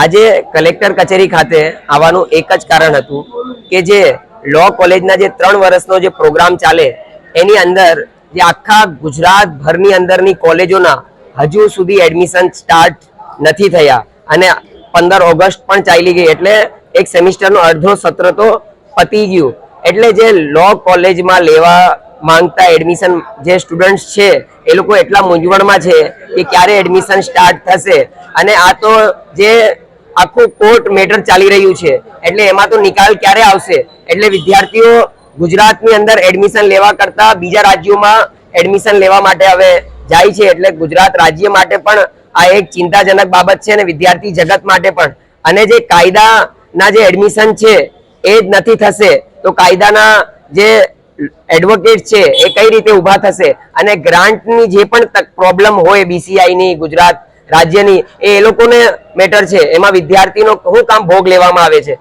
આજે કલેક્ટર કચેરી ખાતે આવવાનું એક જ કારણ હતું કે જે લો કોલેજના જે ત્રણ વર્ષનો જે પ્રોગ્રામ ચાલે, એની અંદર જે આખા ગુજરાત ભરની અંદરની કોલેજોના હજુ સુધી એડમિશન સ્ટાર્ટ નથી થયા. અને પંદર ઓગસ્ટ પણ ચાલી ગઈ એટલે એક સેમિસ્ટરનો અડધો સત્ર તો પતી ગયું. એટલે જે લો કોલેજમાં લેવા માંગતા એડમિશન જે સ્ટુડન્ટ્સ છે, એ લોકો એટલા મૂંઝવણમાં છે કે ક્યારે એડમિશન સ્ટાર્ટ થશે. અને આ તો જે આખું કોર્ટ મેટર ચાલી રહ્યું છે. એટલે એમાં તો નિકાલ ક્યારે આવશે? એટલે વિદ્યાર્થીઓ ગુજરાતની અંદર એડમિશન લેવા કરતા બીજા રાજ્યોમાં એડમિશન લેવા માટે હવે જાય છે. એટલે ગુજરાત રાજ્ય માટે પણ આ એક ચિંતાજનક બાબત છે અને વિદ્યાર્થી જગત માટે પણ. અને જે કાયદાના જે એડમિશન છે, એ જ નથી થશે. તો કાયદાના જે એડવોકેટ છે, એ કઈ રીતે ઊભા થશે? અને ગ્રાન્ટની જે પણ પ્રોબ્લેમ હોય બીસીઆઈની ગુજરાત રાજ્યની. એ લોકોને મેટર છે. એમાં વિદ્યાર્થીનો શું કામ ભોગ લેવામાં આવે છે?